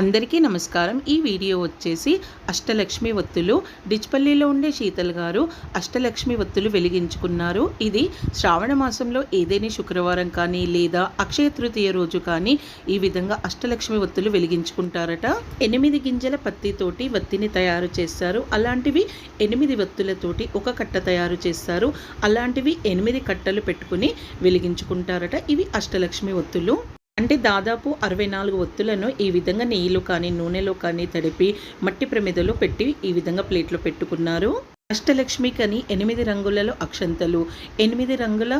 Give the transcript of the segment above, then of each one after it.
అందరికీ నమస్కారం. ఈ వీడియో వచ్చేసి అష్టలక్ష్మి ఒత్తులు డిచ్పల్లిలో ఉండే శీతల్ గారు అష్టలక్ష్మి ఒత్తులు వెలిగించుకున్నారు. ఇది శ్రావణ మాసంలో ఏదైనా శుక్రవారం కానీ లేదా అక్షయ తృతీయ రోజు కానీ ఈ విధంగా అష్టలక్ష్మి ఒత్తులు వెలిగించుకుంటారట. ఎనిమిది గింజల పత్తితోటి వత్తిని తయారు చేస్తారు. అలాంటివి ఎనిమిది వత్తులతోటి ఒక కట్ట తయారు చేస్తారు. అలాంటివి ఎనిమిది కట్టలు పెట్టుకుని వెలిగించుకుంటారట. ఇవి అష్టలక్ష్మి ఒత్తులు అంటే దాదాపు అరవై నాలుగు ఒత్తులను ఈ విధంగా నెయ్యిలో కానీ నూనెలో కానీ తడిపి మట్టి ప్రమిదలో పెట్టి ఈ విధంగా ప్లేట్లో పెట్టుకున్నారు. అష్టలక్ష్మికని ఎనిమిది రంగులలో అక్షంతలు ఎనిమిది రంగుల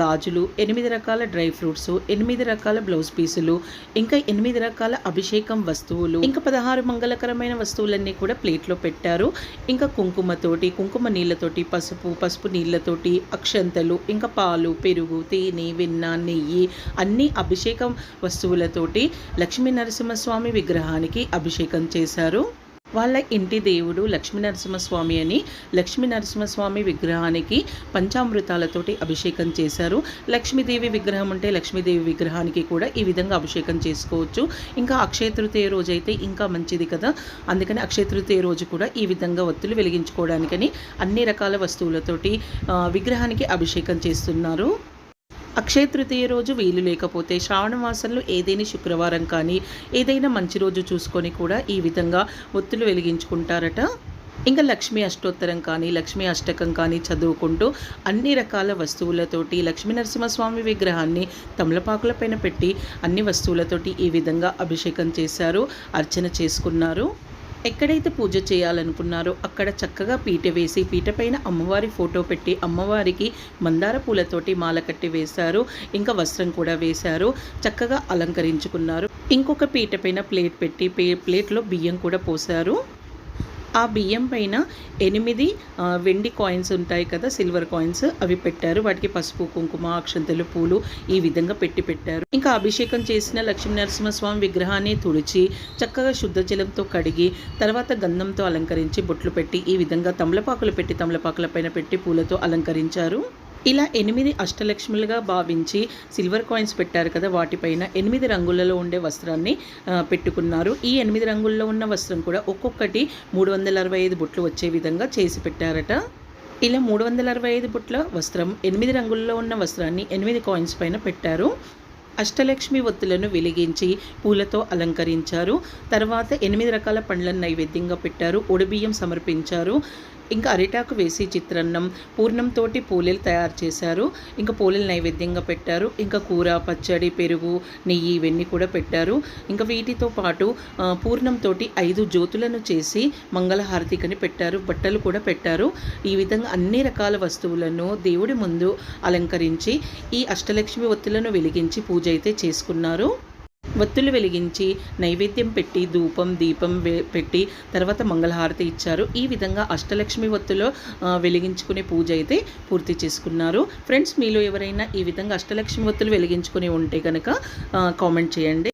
గాజులు ఎనిమిది రకాల డ్రై ఫ్రూట్స్ ఎనిమిది రకాల బ్లౌజ్ పీసులు ఇంకా ఎనిమిది రకాల అభిషేకం వస్తువులు. ఇంకా పదహారు మంగళకరమైన వస్తువులన్నీ కూడా ప్లేట్లో పెట్టారు. ఇంకా కుంకుమతోటి కుంకుమ నీళ్ళతోటి పసుపు పసుపు నీళ్ళతోటి అక్షంతలు ఇంకా పాలు పెరుగు తేనె వెన్న నెయ్యి అన్ని అభిషేకం వస్తువులతోటి లక్ష్మీ నరసింహస్వామి విగ్రహానికి అభిషేకం చేశారు. వాళ్ళ ఇంటి దేవుడు లక్ష్మీనరసింహస్వామి అని లక్ష్మీ నరసింహస్వామి విగ్రహానికి పంచామృతాలతోటి అభిషేకం చేశారు. లక్ష్మీదేవి విగ్రహం అంటే లక్ష్మీదేవి విగ్రహానికి కూడా ఈ విధంగా అభిషేకం చేసుకోవచ్చు. ఇంకా అక్షయ తృతీయ రోజు అయితే ఇంకా మంచిది కదా. అందుకని అక్షయ తృతీయ రోజు కూడా ఈ విధంగా ఒత్తులు వెలిగించుకోవడానికని అన్ని రకాల వస్తువులతోటి విగ్రహానికి అభిషేకం చేస్తున్నారు. అక్షయ తృతీయ రోజు వీలు లేకపోతే శ్రావణ మాసంలో ఏదైనా శుక్రవారం కానీ ఏదైనా మంచి రోజు చూసుకొని కూడా ఈ విధంగా ఒత్తులు వెలిగించుకుంటారట. ఇంకా లక్ష్మీ అష్టోత్తరం కానీ లక్ష్మీ అష్టకం కానీ చదువుకుంటూ అన్ని రకాల వస్తువులతోటి లక్ష్మీ నరసింహస్వామి విగ్రహాన్ని తమలపాకుల పైన పెట్టి అన్ని వస్తువులతోటి ఈ విధంగా అభిషేకం చేశారు అర్చన చేసుకున్నారు. ఎక్కడైతే పూజ చేయాలనుకున్నారో అక్కడ చక్కగా పీట వేసి పీట పైన అమ్మవారి ఫోటో పెట్టి అమ్మవారికి మందార పూలతోటి మాల కట్టి వేశారు. ఇంకా వస్త్రం కూడా వేశారు. చక్కగా అలంకరించుకున్నారు. ఇంకొక పీట పైన ప్లేట్ పెట్టి ప్లేట్లో బియ్యం కూడా పోశారు. ఆ బియ్యం పైన ఎనిమిది వెండి కాయిన్స్ ఉంటాయి కదా సిల్వర్ కాయిన్స్ అవి పెట్టారు. వాటికి పసుపు కుంకుమ అక్షంతలు పూలు ఈ విధంగా పెట్టి పెట్టారు. ఇంకా అభిషేకం చేసిన లక్ష్మీ నరసింహస్వామి విగ్రహాన్ని తుడిచి చక్కగా శుద్ధ జలంతో కడిగి తర్వాత గంధంతో అలంకరించి బొట్లు పెట్టి ఈ విధంగా తమలపాకులు పెట్టి తమలపాకుల పైన పెట్టి పూలతో అలంకరించారు. ఇలా ఎనిమిది అష్టలక్ష్ములుగా భావించి సిల్వర్ కాయిన్స్ పెట్టారు కదా వాటిపైన ఎనిమిది రంగులలో ఉండే వస్త్రాన్ని పెట్టుకున్నారు. ఈ ఎనిమిది రంగుల్లో ఉన్న వస్త్రం కూడా ఒక్కొక్కటి మూడు వందల అరవై ఐదు బుట్లు వచ్చే విధంగా చేసి పెట్టారట. ఇలా మూడు వందల అరవై ఐదు బుట్ల వస్త్రం ఎనిమిది రంగుల్లో ఉన్న వస్త్రాన్ని ఎనిమిది కాయిన్స్ పైన పెట్టారు. అష్టలక్ష్మి ఒత్తులను వెలిగించి పూలతో అలంకరించారు. తర్వాత ఎనిమిది రకాల పండ్లను నైవేద్యంగా పెట్టారు. ఒడిబియ్యం సమర్పించారు. ఇంకా అరిటాకు వేసి చిత్రాన్నం పూర్ణంతోటి పూలేలు తయారు చేశారు. ఇంకా పూలేలు నైవేద్యంగా పెట్టారు. ఇంకా కూర పచ్చడి పెరుగు నెయ్యి ఇవన్నీ కూడా పెట్టారు. ఇంకా వీటితో పాటు పూర్ణంతోటి ఐదు జ్యోతులను చేసి మంగళహారతికని పెట్టారు. బట్టలు కూడా పెట్టారు. ఈ విధంగా అన్ని రకాల వస్తువులను దేవుడి ముందు అలంకరించి ఈ అష్టలక్ష్మి ఒత్తులను వెలిగించి పూజ అయితే చేసుకున్నారు. వత్తులు వెలిగించి నైవేద్యం పెట్టి ధూపం దీపం వే- పెట్టి తర్వాత మంగళహారతి ఇచ్చారు. ఈ విధంగా అష్టలక్ష్మి ఒత్తులో వెలిగించుకునే పూజ అయితే పూర్తి చేసుకున్నారు. ఫ్రెండ్స్ మీలో ఎవరైనా ఈ విధంగా అష్టలక్ష్మి వత్తులు వెలిగించుకుని ఉంటే కనుక కామెంట్ చేయండి.